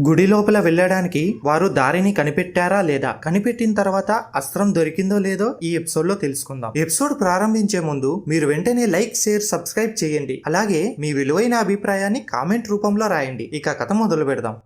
గుడి లోపల వెళ్ళడానికి వారు దారిని కనిపెట్టారా లేదా? కనిపెట్టిన తర్వాత అస్త్రం దొరికిందో లేదో ఈ ఎపిసోడ్లో తెలుసుకుందాం. ఎపిసోడ్ ప్రారంభించే ముందు మీరు వెంటనే లైక్ షేర్ సబ్స్క్రైబ్ చేయండి. అలాగే మీ విలువైన అభిప్రాయాన్ని కామెంట్ రూపంలో రాయండి. ఇక కథ మొదలు పెడదాం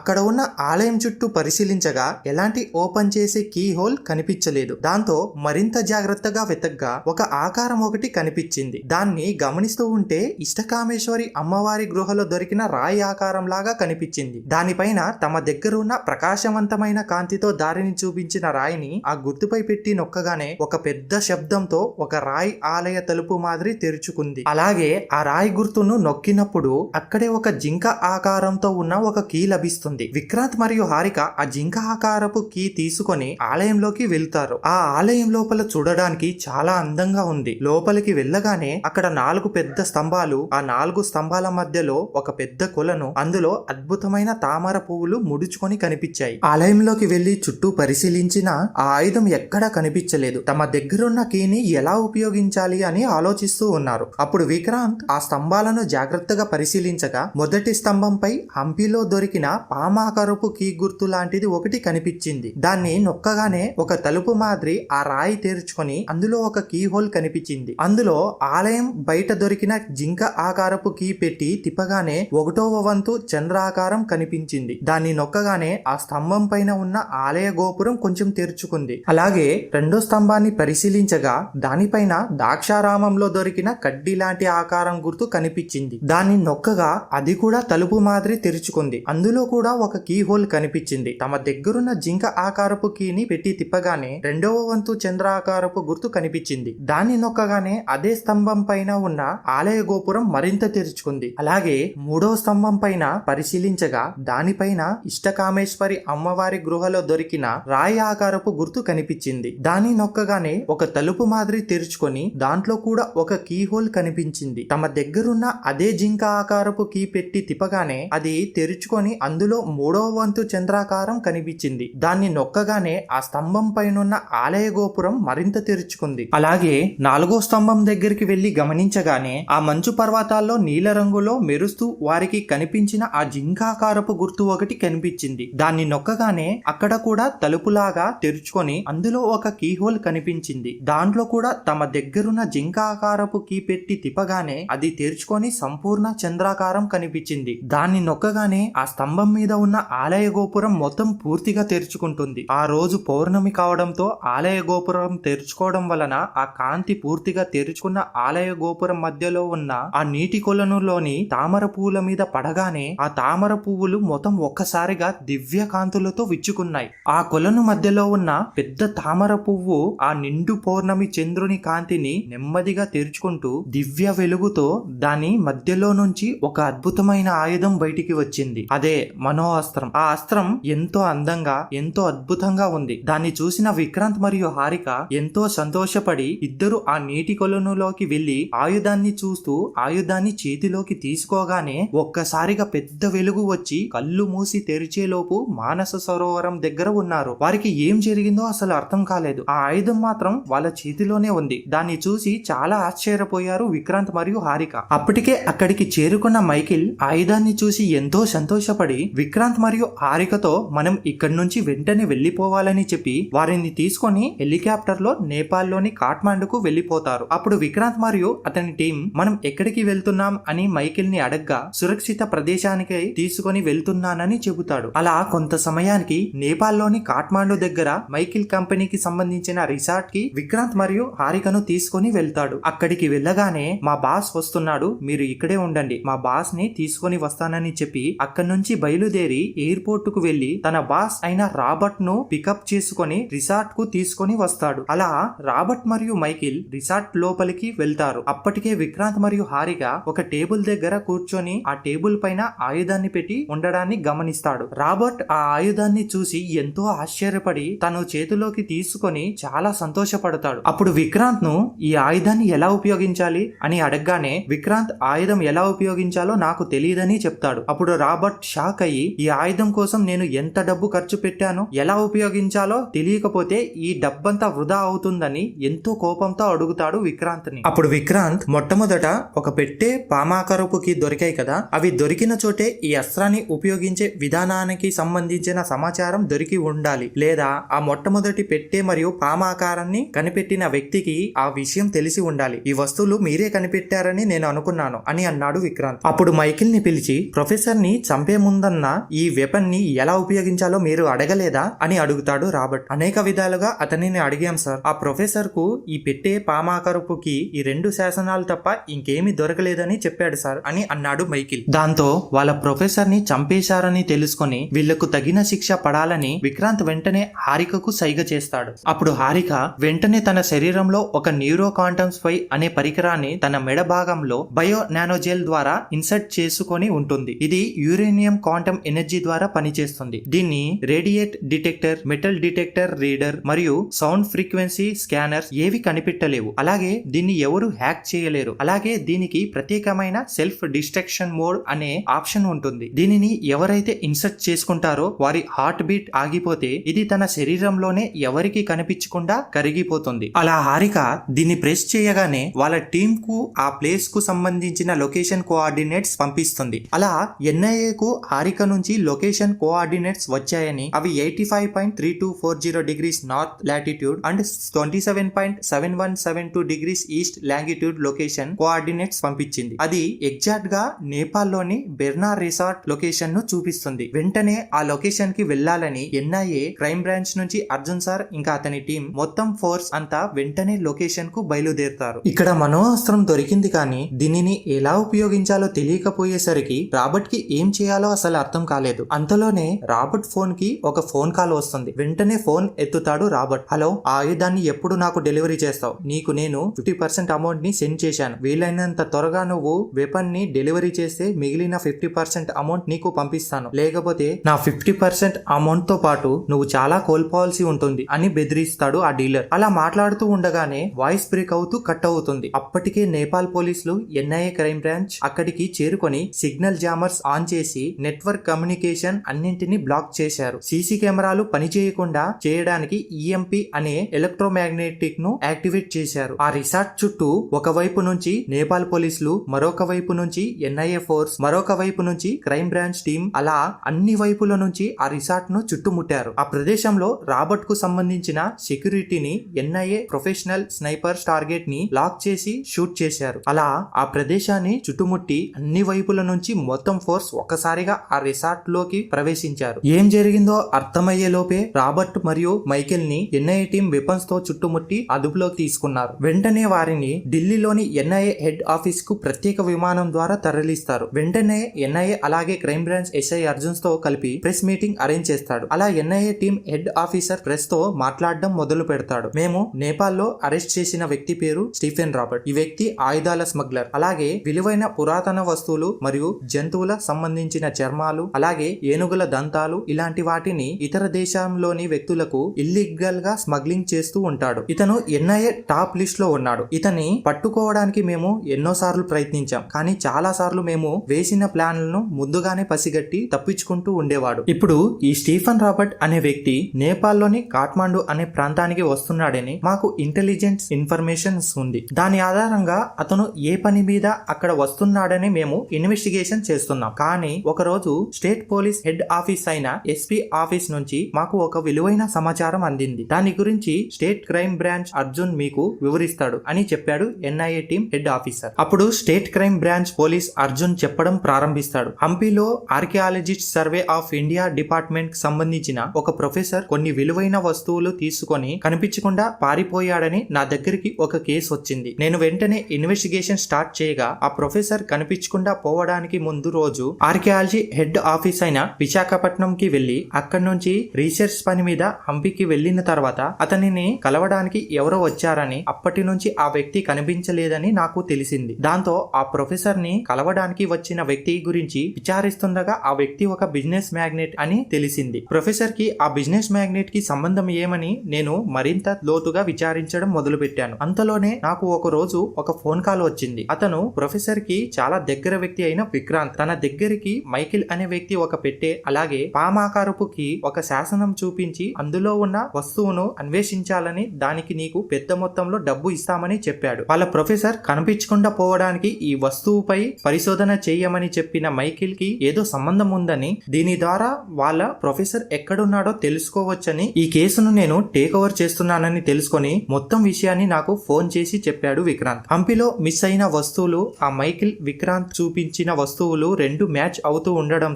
అక్కడ ఉన్న ఆలయం చుట్టూ పరిశీలించగా ఎలాంటి ఓపెన్ చేసే కీ హోల్ కనిపించలేదు. దాంతో మరింత జాగ్రత్తగా వెతగ్గా ఒక ఆకారం ఒకటి కనిపించింది. దాన్ని గమనిస్తూ ఉంటే ఇష్టకామేశ్వరి అమ్మవారి గృహలో దొరికిన రాయి ఆకారం లాగా కనిపించింది. దానిపైన తమ దగ్గర ఉన్న ప్రకాశవంతమైన కాంతితో దారిని చూపించిన రాయిని ఆ గుర్తుపై పెట్టి నొక్కగానే ఒక పెద్ద శబ్దంతో ఒక రాయి ఆలయ తలుపు మాదిరి తెరుచుకుంది. అలాగే ఆ రాయి గుర్తును నొక్కినప్పుడు అక్కడే ఒక జింక ఆకారంతో ఉన్న ఒక కీ లభిస్తుంది. విక్రాంత్ మరియు హారిక ఆ జింక ఆకారపు కీ తీసుకొని ఆలయంలోకి వెళ్తారు. ఆ ఆలయం లోపల చూడడానికి చాలా అందంగా ఉంది. లోపలికి వెళ్ళగానే అక్కడ నాలుగు పెద్ద స్తంభాలు ఆ నాలుగు స్తంభాల మధ్యలో ఒక పెద్ద కొలను అందులో అద్భుతమైన తామర పువ్వులు ముడుచుకొని కనిపించాయి. ఆలయంలోకి వెళ్ళి చుట్టూ పరిశీలించిన ఆ ఆయుధం ఎక్కడా కనిపించలేదు. తమ దగ్గరున్న కీని ఎలా ఉపయోగించాలి అని ఆలోచిస్తూ ఉన్నారు. అప్పుడు విక్రాంత్ ఆ స్తంభాలను జాగ్రత్తగా పరిశీలించగా మొదటి స్తంభంపై హంపీలో దొరికిన పామాకరపు కీ గుర్తు లాంటిది ఒకటి కనిపించింది. దాన్ని నొక్కగానే ఒక తలుపు మాదిరి ఆ రాయి తెరుచుకొని అందులో ఒక కీ హోల్ కనిపించింది. అందులో ఆలయం బయట దొరికిన జింక ఆకారపు కీ పెట్టి తిప్పగానే ఒకటవ వంతు చంద్రాకారం కనిపించింది. దాన్ని నొక్కగానే ఆ స్తంభం పైన ఉన్న ఆలయ గోపురం కొంచెం తెరుచుకుంది. అలాగే రెండో స్తంభాన్ని పరిశీలించగా దానిపైన దాక్షారామంలో దొరికిన కడ్డీ లాంటి ఆకారం గుర్తు కనిపించింది. దాన్ని నొక్కగా అది కూడా తలుపు మాదిరి తెరుచుకుంది. అందులో కూడా ఒక కీ హోల్ కనిపించింది. తమ దగ్గరున్న జింక ఆకారపు కీని పెట్టి తిప్పగానే రెండవ వంతు చంద్ర ఆకారపు గుర్తు కనిపించింది. దాన్ని నొక్కగానే అదే స్తంభం పైన ఉన్న ఆలయ గోపురం మరింత తెరుచుకుంది. అలాగే మూడో స్తంభం పైన పరిశీలించగా దానిపైన ఇష్టకామేశ్వరి అమ్మవారి గృహలో దొరికిన రాయి ఆకారపు గుర్తు కనిపించింది. దాన్ని నొక్కగానే ఒక తలుపు మాదిరి తెరుచుకొని దాంట్లో కూడా ఒక కీ హోల్ కనిపించింది. తమ దగ్గరున్న అదే జింక ఆకారపు కీ పెట్టి తిప్పగానే అది తెరుచుకొని అందులో మూడవ వంతు చంద్రాకారం కనిపించింది. దాన్ని నొక్కగానే ఆ స్తంభం పైనున్న ఆలయ గోపురం మరింత తెరుచుకుంది. అలాగే నాలుగో స్తంభం దగ్గరికి వెళ్ళి గమనించగానే ఆ మంచు పర్వతాల్లో నీల రంగులో మెరుస్తూ వారికి కనిపించిన ఆ జింకాకారపు గుర్తు ఒకటి కనిపించింది. దాన్ని నొక్కగానే అక్కడ కూడా తలుపులాగా తెరుచుకొని అందులో ఒక కీ హోల్ కనిపించింది. దాంట్లో కూడా తమ దగ్గరున్న జింకాకారపు కీ పెట్టి తిప్పగానే అది తెరుచుకొని సంపూర్ణ చంద్రాకారం కనిపించింది. దాన్ని నొక్కగానే ఆ స్తంభం మీద ఉన్న ఆలయ గోపురం మొత్తం పూర్తిగా తెరుచుకుంటుంది. ఆ రోజు పౌర్ణమి కావడంతో ఆలయ గోపురం తెరుచుకోవడం వలన ఆ కాంతి పూర్తిగా తెరుచుకున్న ఆలయ గోపురం మధ్యలో ఉన్న ఆ నీటి కొలనులోని తామర పువ్వుల మీద పడగానే ఆ తామర పువ్వులు మొత్తం ఒక్కసారిగా దివ్య కాంతులతో విచ్చుకున్నాయి. ఆ కొలను మధ్యలో ఉన్న పెద్ద తామర పువ్వు ఆ నిండు పౌర్ణమి చంద్రుని కాంతిని నెమ్మదిగా తెరుచుకుంటూ దివ్య వెలుగుతో దాని మధ్యలో నుంచి ఒక అద్భుతమైన ఆయుధం బయటికి వచ్చింది. అదే మనం అస్త్రం ఆ అస్త్రం ఎంతో అందంగా ఎంతో అద్భుతంగా ఉంది. దాన్ని చూసిన విక్రాంత్ మరియు హారిక ఎంతో సంతోషపడి ఇద్దరు ఆ నీటి కొలనులోకి వెళ్ళి ఆయుధాన్ని చూస్తూ ఆయుధాన్ని చేతిలోకి తీసుకోగానే ఒక్కసారిగా పెద్ద వెలుగు వచ్చి కళ్ళు మూసి తెరిచేలోపు మానస సరోవరం దగ్గర ఉన్నారు. వారికి ఏం జరిగిందో అసలు అర్థం కాలేదు. ఆ ఆయుధం మాత్రం వాళ్ళ చేతిలోనే ఉంది. దాన్ని చూసి చాలా ఆశ్చర్యపోయారు విక్రాంత్ మరియు హారిక. అప్పటికే అక్కడికి చేరుకున్న మైకిల్ ఆయుధాన్ని చూసి ఎంతో సంతోషపడి విక్రాంత్ మరియు హారికతో మనం ఇక్కడి నుంచి వెంటనే వెళ్ళిపోవాలని చెప్పి వారిని తీసుకొని హెలికాప్టర్లో నేపాల్లోని కాఠ్మాండుకు వెళ్ళిపోతారు అప్పుడు విక్రాంత్ మరియు అతని టీం మనం ఎక్కడికి వెళ్తున్నాం అని మైకిల్ని అడగ్గా సురక్షిత ప్రదేశానికి తీసుకొని వెళ్తున్నానని చెబుతాడు. అలా కొంత సమయానికి నేపాల్లోని కాఠ్మాండు దగ్గర మైకిల్ కంపెనీకి సంబంధించిన రిసార్ట్కి విక్రాంత్ మరియు హారికను తీసుకొని వెళ్తాడు. అక్కడికి వెళ్ళగానే మా బాస్ వస్తున్నాడు మీరు ఇక్కడే ఉండండి. మా బాస్ని తీసుకొని వస్తానని చెప్పి అక్కడి నుంచి బయలుదేరి ఎయిర్పోర్ట్కు వెళ్ళి తన బాస్ అయిన రాబర్ట్ను పికప్ చేసుకొని రిసార్ట్కు తీసుకొని వస్తాడు. అలా రాబర్ట్ మరియు మైకిల్ రిసార్ట్ లోపలికి వెళ్తారు. అప్పటికే విక్రాంత్ మరియు హారిక ఒక టేబుల్ దగ్గర కూర్చొని ఆ టేబుల్ పైన ఆయుధాన్ని పెట్టి ఉండడాన్ని గమనిస్తాడు. రాబర్ట్ ఆ ఆయుధాన్ని చూసి ఎంతో ఆశ్చర్యపడి తను చేతిలోకి తీసుకొని చాలా సంతోషపడతాడు. అప్పుడు విక్రాంత్ను ఈ ఆయుధాన్ని ఎలా ఉపయోగించాలి అని అడగగానే విక్రాంత్ ఆయుధం ఎలా ఉపయోగించాలో నాకు తెలియదని చెప్తాడు. అప్పుడు రాబర్ట్ షాక్ అయ్యి ఈ ఆయుధం కోసం నేను ఎంత డబ్బు ఖర్చు పెట్టానో ఎలా ఉపయోగించాలో తెలియకపోతే ఈ డబ్బంతా వృధా అవుతుందని ఎంతో కోపంతో అడుగుతాడు విక్రాంత్ని. అప్పుడు విక్రాంత్ మొట్టమొదట ఒక పెట్టే పామాకరపుకి దొరికాయి కదా అవి దొరికిన చోటే ఈ అస్త్రాన్ని ఉపయోగించే విధానానికి సంబంధించిన సమాచారం దొరికి ఉండాలి. లేదా ఆ మొట్టమొదటి పెట్టే మరియు పామాకారాన్ని కనిపెట్టిన వ్యక్తికి ఆ విషయం తెలిసి ఉండాలి. ఈ వస్తువులు మీరే కనిపెట్టారని నేను అనుకున్నాను అని అన్నాడు విక్రాంత్. అప్పుడు మైకిల్ని పిలిచి ప్రొఫెసర్ని చంపే ముందన్న ఈ వెపన్ని ఎలా ఉపయోగించాలో మీరు అడగలేదా? అని అడుగుతాడు రాబర్ట్. అనేక విధాలుగా అతనిని అడిగాం సార్. ఆ ప్రొఫెసర్కు ఈ పెట్టే పామాకరుపుకి ఈ రెండు శాసనాలు తప్ప ఇంకేమీ దొరకలేదని చెప్పాడు సార్ అని అన్నాడు మైకిల్. దాంతో వాళ్ళ ప్రొఫెసర్ని చంపేశారని తెలుసుకొని వీళ్ళకు తగిన శిక్ష పడాలని విక్రాంత్ వెంటనే హారికకు సైగ చేస్తాడు. అప్పుడు హారిక వెంటనే తన శరీరంలో ఒక న్యూరో కాంటమ్స్ ఫై అనే పరికరాన్ని తన మెడ భాగంలో బయో నానోజెల్ ద్వారా ఇన్సర్ట్ చేసుకొని ఉంటుంది. ఇది యురేనియం క్వాంటమ్ ఎనర్జీ ద్వారా పనిచేస్తుంది. దీన్ని radiate detector metal detector reader మరియు సౌండ్ ఫ్రీక్వెన్సీ స్కానర్స్ ఏవి కనిపెట్టలేవు. అలాగే దీన్ని ఎవరు హ్యాక్ చేయలేరు. అలాగే దీనికి ప్రత్యేకమైన సెల్ఫ్ డిస్ట్రక్షన్ మోడ్ అనే ఆప్షన్ ఉంటుంది. దీనిని ఎవరైతే ఇన్సర్ట్ చేసుకుంటారో వారి హార్ట్ బీట్ ఆగిపోతే ఇది తన శరీరంలోనే ఎవరికి కనిపించకుండా కరిగిపోతుంది. అలా హారిక దీన్ని ప్రెస్ చేయగానే వాళ్ళ టీమ్కు ఆ ప్లేస్కు సంబంధించిన లొకేషన్ కోఆర్డినేట్స్ పంపిస్తుంది. అలా ఎన్ఐఏ కు హారిక నుంచి లొకేషన్ కోఆర్డినేట్స్ వచ్చాయని అవి eighty five point three two four zero degrees north latitude and twenty seven point seven one seven two degrees east longitude location coordinates పంపించింది. అది ఎగ్జాక్ట్గా నేపాల్లోని బెర్నా రిసార్ట్ లొకేషన్ను చూపిస్తుంది. వెంటనే ఆ లొకేషన్కి వెళ్ళాలని ఎన్ఐఏ క్రైమ్ బ్రాంచ్ నుంచి అర్జున్ సార్ ఇంకా అతని టీం మొత్తం ఫోర్స్ అంతా వెంటనే లొకేషన్కు బయలుదేరుతారు. ఇక్కడ మనోహస్త్రం దొరికింది కానీ దీనిని ఎలా ఉపయోగించాలో తెలియకపోయేసరికి రాబర్ట్కి ఏం చేయాలో అసలు అర్థం కాలేదు. అంతలోనే రాబర్ట్ ఫోన్కి ఒక ఫోన్ కాల్ వస్తుంది. వెంటనే ఫోన్ ఎత్తుతాడు రాబర్ట్. హలో ఆ ఆయుధాన్ని ఎప్పుడు నాకు డెలివరీ చేస్తావు? నీకు నేను ఫిఫ్టీ పర్సెంట్ అమౌంట్ని సెండ్ చేశాను. వీలైనంత త్వరగా నువ్వు వెపన్ని డెలివరీ చేస్తే మిగిలిన ఫిఫ్టీ పర్సెంట్ అమౌంట్ నీకు పంపిస్తాను. లేకపోతే నా ఫిఫ్టీ పర్సెంట్ అమౌంట్తో పాటు నువ్వు చాలా కోల్పోవాల్సి ఉంటుంది అని బెదిరిస్తాడు ఆ డీలర్. అలా మాట్లాడుతూ ఉండగానే వాయిస్ బ్రేక్ అవుతూ కట్ అవుతుంది. అప్పటికే నేపాల్ పోలీసులు ఎన్ఐఏ క్రైమ్ బ్రాంచ్ అక్కడికి చేరుకొని సిగ్నల్ జామర్స్ ఆన్ చేసి నెట్వర్క్ కమ్యూనికేషన్ అన్నింటినీ బ్లాక్ చేశారు. సీసీ కెమెరాలు పనిచేయకుండా చేయడానికి ఈఎంపి అనే ఎలక్ట్రోమాగ్నెటిక్ను యాక్టివేట్ చేశారు. ఆ రిసార్ట్ చుట్టూ ఒకవైపు నుంచి నేపాల్ పోలీసులు మరొక వైపు నుంచి ఎన్ఐఏ ఫోర్స్ మరొక వైపు నుంచి క్రైమ్ బ్రాంచ్ టీం అలా అన్ని వైపుల నుంచి ఆ రిసార్ట్ను చుట్టుముట్టారు. ఆ ప్రదేశంలో రాబర్ట్కు సంబంధించిన సెక్యూరిటీని ఎన్ఐఏ ప్రొఫెషనల్ స్నైపర్స్ టార్గెట్ని లాక్ చేసి షూట్ చేశారు. అలా ఆ ప్రదేశాన్ని చుట్టుముట్టి అన్ని వైపుల నుంచి మొత్తం ఫోర్స్ ఒక్కసారిగా ఆ రిసార్ట్ లోకి ప్రవేశించారు. ఏం జరిగిందో అర్థమయ్యే లోపే రాబర్ట్ మరియు మైకేల్ని ఎన్ఐఏ టీం వెపన్స్తో చుట్టుముట్టి అదుపులోకి తీసుకున్నారు. వెంటనే వారిని ఢిల్లీలోని ఎన్ఐఏ హెడ్ ఆఫీస్కు ప్రత్యేక విమానం ద్వారా తరలిస్తారు. వెంటనే ఎన్ఐఏ అలాగే క్రైమ్ బ్రాంచ్ ఎస్ఐ అర్జున్స్తో కలిపి ప్రెస్ మీటింగ్ అరేంజ్ చేస్తాడు. అలా ఎన్ఐఏ టీం హెడ్ ఆఫీసర్ ప్రెస్తో మాట్లాడడం మొదలు పెడతాడు. మేము నేపాల్లో అరెస్ట్ చేసిన వ్యక్తి పేరు స్టీఫెన్ రాబర్ట్. ఈ వ్యక్తి ఆయుధాల స్మగ్లర్. అలాగే విలువైన పురాతన వస్తువులు మరియు జంతువుల సంబంధించిన చర్మాలు అలాగే ఏనుగుల దంతాలు ఇలాంటి వాటిని ఇతర దేశంలోని వ్యక్తులకు ఇల్లీగల్గా స్మగ్లింగ్ చేస్తూ ఉంటాడు. ఇతను ఎన్ఐఏ టాప్ లిస్ట్లో ఉన్నాడు. ఇతని పట్టుకోవడానికి మేము ఎన్నో సార్లు ప్రయత్నించాం. కానీ చాలా సార్లు మేము వేసిన ప్లాన్లను ముందుగానే పసిగట్టి తప్పించుకుంటూ ఉండేవాడు. ఇప్పుడు ఈ స్టీఫన్ రాబర్ట్ అనే వ్యక్తి నేపాల్లోని కాఠ్మాండు అనే ప్రాంతానికి వస్తున్నాడని మాకు ఇంటెలిజెన్స్ ఇన్ఫర్మేషన్ ఉంది. దాని ఆధారంగా అతను ఏ పని మీద అక్కడ వస్తున్నాడని మేము ఇన్వెస్టిగేషన్ చేస్తున్నాం. కానీ ఒకరోజు స్టేట్ పోలీస్ హెడ్ ఆఫీస్ అయిన ఎస్పీ ఆఫీస్ నుంచి మాకు ఒక విలువైన సమాచారం అందింది. దాని గురించి స్టేట్ క్రైమ్ బ్రాంచ్ అర్జున్ మీకు వివరిస్తాడు అని చెప్పాడు ఎన్ఐఏ టీం హెడ్ ఆఫీసర్. అప్పుడు state crime branch police Arjun చెప్పడం ప్రారంభిస్తాడు. హంపీలో archaeologist survey of India department సంబంధించిన ఒక ప్రొఫెసర్ కొన్ని విలువైన వస్తువులు తీసుకొని కనిపించకుండా పారిపోయాడని నా దగ్గరికి ఒక కేసు వచ్చింది. నేను వెంటనే ఇన్వెస్టిగేషన్ స్టార్ట్ చేయగా ఆ ప్రొఫెసర్ కనిపించకుండా పోవడానికి ముందు రోజు ఆర్కియాలజీ హెడ్ ఆఫీస్ అయిన విశాఖపట్నంకి వెళ్ళి అక్కడి నుంచి రీసెర్చ్ పని మీద హంపికి వెళ్ళిన తర్వాత అతనిని కలవడానికి ఎవరో వచ్చారని అప్పటి నుంచి ఆ వ్యక్తి కనిపించలేదని నాకు తెలిసింది. దాంతో ఆ ప్రొఫెసర్ని కలవడానికి వచ్చిన వ్యక్తి గురించి విచారిస్తుండగా ఆ వ్యక్తి ఒక బిజినెస్ మ్యాగ్నెట్ అని తెలిసింది. ప్రొఫెసర్కి ఆ బిజినెస్ మ్యాగ్నెట్కి సంబంధం ఏమని నేను మరింత లోతుగా విచారించడం మొదలుపెట్టాను. అంతలోనే నాకు ఒక రోజు ఒక ఫోన్ కాల్ వచ్చింది. అతను ప్రొఫెసర్కి చాలా దగ్గర వ్యక్తి అయిన విక్రాంత్ తన దగ్గరికి మైకిల్ అనే వ్యక్తి ఒక పెట్టె అలాగే పామాకారపుకి ఒక శాసనం చూపించి అందులో ఉన్న వస్తువును అన్వేషించాలని దానికి నీకు పెద్ద మొత్తంలో డబ్బు ఇస్తామని చెప్పాడు. వాళ్ళ ప్రొఫెసర్ కనిపించకుండా పోవడానికి ఈ వస్తువుపై పరిశోధన చేయమని చెప్పిన మైకిల్కి ఏదో సంబంధం ఉందని దీని ద్వారా వాళ్ళ ప్రొఫెసర్ ఎక్కడున్నాడో తెలుసుకోవచ్చని ఈ కేసును నేను టేక్ ఓవర్ చేస్తున్నానని తెలుసుకొని మొత్తం విషయాన్ని నాకు ఫోన్ చేసి చెప్పాడు విక్రాంత్. హంపిలో మిస్ అయిన వస్తువులు ఆ మైకిల్ విక్రాంత్ చూపించిన వస్తువులు రెండు మ్యాచ్ అవుతూ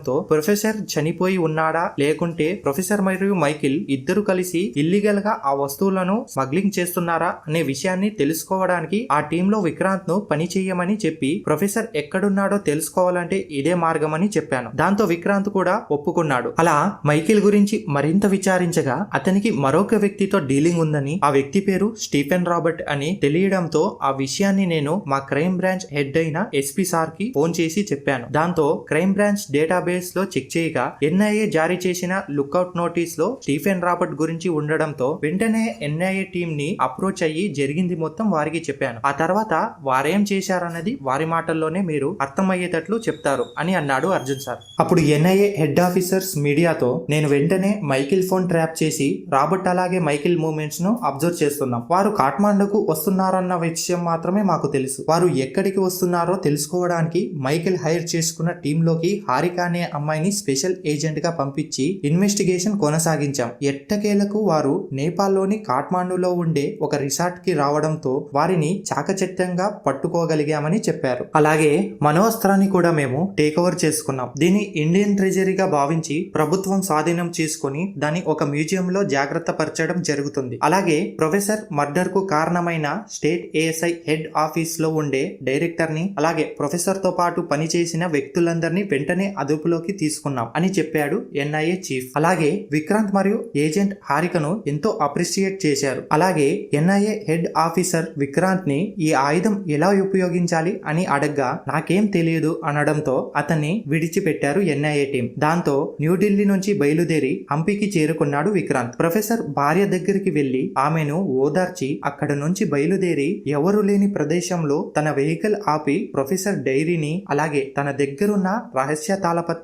ఉండడంతో ప్రొఫెసర్ చనిపోయి ఉన్నాడా? లేకుంటే ప్రొఫెసర్ మరియు మైకిల్ ఇద్దరు కలిసి ఇల్లీగల్గా ఆ వస్తువులను స్మగ్లింగ్ చేస్తున్నారా అనే విషయాన్ని తెలుసుకోవడానికి ఆ టీంలో విక్రాంత్ను పని చేయమని చెప్పి ప్రొఫెసర్ ఎక్కడున్నాడో తెలుసుకోవాలంటే ఇదే మార్గమని చెప్పాను. దాంతో విక్రాంత్ కూడా ఒప్పుకున్నాడు. అలా మైకిల్ గురించి మరింత విచారించగా అతనికి మరొక వ్యక్తితో డీలింగ్ ఉందని ఆ వ్యక్తి పేరు స్టీఫెన్ రాబర్ట్ అని తెలియడంతో ఆ విషయాన్ని నేను మా క్రైమ్ బ్రాంచ్ హెడ్ అయిన ఎస్పీ సార్కి ఫోన్ చేసి చెప్పాను. దాంతో క్రైమ్ బ్రాంచ్ డేటాబేస్ లో చెక్ చేయగా ఎన్ఐఏ జారీ చేసిన లుక్అవుట్ నోటీస్లో స్టీఫెన్ రాబర్ట్ గురించి ఉండడంతో వెంటనే ఎన్ఐఏ టీమ్ని అప్రోచ్ అయ్యి జరిగింది మొత్తం వారికి చెప్పాను. ఆ తర్వాత వారేం చేశారన్నది వారి మాటల్లోనే మీరు అర్థమయ్యేటట్లు చెప్తారు అని అన్నాడు అర్జున్ సార్. అప్పుడు ఎన్ఐఏ హెడ్ ఆఫీసర్స్ మీడియాతో నేను వెంటనే మైకిల్ ఫోన్ ట్రాప్ చేసి రాబర్ట్ అలాగే మైకిల్ మూవ్మెంట్స్ను అబ్జర్వ్ చేస్తున్నాం. వారు కాఠ్మాండుకు వస్తున్నారన్న విషయం మాత్రమే మాకు తెలుసు. వారు ఎక్కడికి వస్తున్నారో తెలుసుకోవడానికి మైకిల్ హైర్ చేసుకున్న టీంలోకి హారిక అనే అమ్మాయిని స్పెషల్ ఏజెంట్గా పంపించి ఇన్వెస్టిగేషన్ కొనసాగించాం. ఎట్టకేలకు వారు నేపాల్లోని కాఠ్మాండులో ఉండే ఒక రిసార్ట్కి రావడంతో వారిని చాకచక్యంగా పట్టుకోగలిగామని చెప్పారు. అలాగే మనోస్త్రాన్ని కూడా మేము టేక్ ఓవర్ చేసుకున్నాం. దీన్ని ఇండియన్ ట్రెజరీగా భావించి ప్రభుత్వం స్వాధీనం చేసుకుని దాన్ని ఒక మ్యూజియం లో జాగ్రత్త పరచడం జరుగుతుంది. అలాగే ప్రొఫెసర్ మర్డర్కు కారణమైన స్టేట్ ఏఎస్ఐ హెడ్ ఆఫీస్లో ఉండే డైరెక్టర్ని అలాగే ప్రొఫెసర్తో పాటు పనిచేసిన వ్యక్తులందరినీ వెంటనే అదుపులోకి తీసుకున్నాం అని చెప్పాడు ఎన్ఐఏ చీఫ్. అలాగే విక్రాంత్ మరియు ఏజెంట్ హారికను ఎంతో అప్రిషియేట్ చేశారు. అలాగే ఎన్ఐఏ హెడ్ ఆఫీసర్ విక్రాంత్ని ఈ ఆయుధం ఎలా ఉపయోగించాలి అని అడగ్గా నాకేం తెలియదు అనడంతో అతన్ని విడిచిపెట్టారు ఎన్ఐఏ టీం దాంతో న్యూఢిల్లీ నుంచి బయలుదేరి హంపికి చేరుకున్నాడు విక్రాంత్. ప్రొఫెసర్ భార్య దగ్గరికి వెళ్ళి ఆమెను ఓదార్చి అక్కడ నుంచి బయలుదేరి ఎవరు లేని ప్రదేశంలో తన వెహికల్ ఆపి ప్రొఫెసర్ డైరీని అలాగే తన దగ్గరున్న రహస్య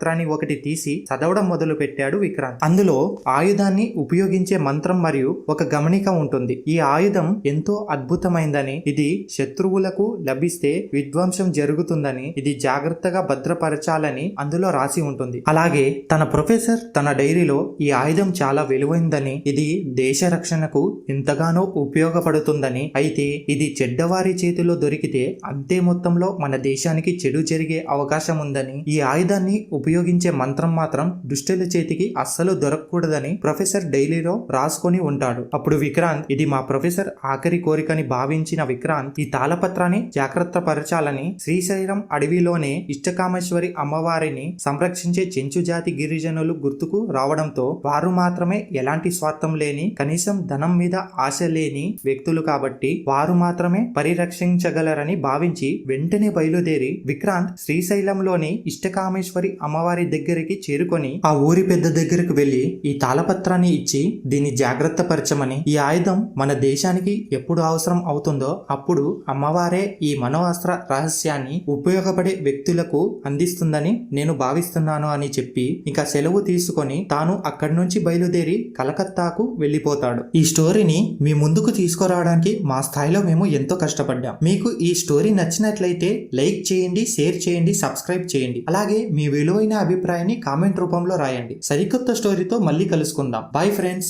పత్రాన్ని ఒకటి తీసి చదవడం మొదలు పెట్టాడు విక్రాంత్. అందులో ఆయుధాన్ని ఉపయోగించే మంత్రం మరియు ఒక గమనిక ఉంటుంది. ఈ ఆయుధం ఎంతో అద్భుతమైందని ఇది శత్రువులకు లభిస్తే విధ్వంసం జరుగుతుందని ఇది జాగ్రత్తగా భద్రపరచాలని అందులో రాసి ఉంటుంది. అలాగే తన ప్రొఫెసర్ తన డైరీలో ఈ ఆయుధం చాలా విలువైందని ఇది దేశ రక్షణకు ఎంతగానో ఉపయోగపడుతుందని అయితే ఇది చెడ్డవారి చేతిలో దొరికితే అంతే మొత్తంలో మన దేశానికి చెడు జరిగే అవకాశం ఉందని ఈ ఆయుధాన్ని ఉపయోగించే మంత్రం మాత్రం దుష్టుల చేతికి అస్సలు దొరకకూడదని ప్రొఫెసర్ డైలీలో రాసుకొని ఉంటాడు. అప్పుడు విక్రాంత్ ఇది మా ప్రొఫెసర్ ఆఖరి కోరికని భావించిన విక్రాంత్ ఈ తాళపత్రాన్ని జాగ్రత్త పరచాలని శ్రీశైలం అడవిలోనే ఇష్టకామేశ్వరి అమ్మవారిని సంరక్షించే చెంచు జాతి గిరిజనులు గుర్తుకు రావడంతో వారు మాత్రమే ఎలాంటి స్వార్థం లేని కనీసం ధనం మీద ఆశ లేని వ్యక్తులు కాబట్టి వారు మాత్రమే పరిరక్షించగలరని భావించి వెంటనే బయలుదేరి విక్రాంత్ శ్రీశైలంలోని ఇష్టకామేశ్వరి అమ్మవారి దగ్గరికి చేరుకొని ఆ ఊరి పెద్ద దగ్గరకు వెళ్ళి ఈ తాళపత్రాన్ని ఇచ్చి దీన్ని జాగ్రత్త పరచమని ఈ ఆయుధం మన దేశానికి ఎప్పుడు అవసరం అవుతుందో అప్పుడు అమ్మవారే ఈ మనోఅస్త్ర రహస్యాన్ని ఉపయోగపడే వ్యక్తులకు అందిస్తుందని నేను భావిస్తున్నాను అని చెప్పి ఇంకా సెలవు తీసుకొని తాను అక్కడి నుంచి బయలుదేరి కలకత్తాకు వెళ్ళిపోతాడు. ఈ స్టోరీని మీ ముందుకు తీసుకురావడానికి మా స్థాయిలో మేము ఎంతో కష్టపడ్డాం. మీకు ఈ స్టోరీ నచ్చినట్లయితే లైక్ చేయండి షేర్ చేయండి సబ్స్క్రైబ్ చేయండి. అలాగే మీ విలువైన అభిప్రాయాన్ని కామెంట్ రూపంలో రాయండి. సరికొత్త స్టోరీతో మళ్ళీ కలుసుకుందాం. Bye friends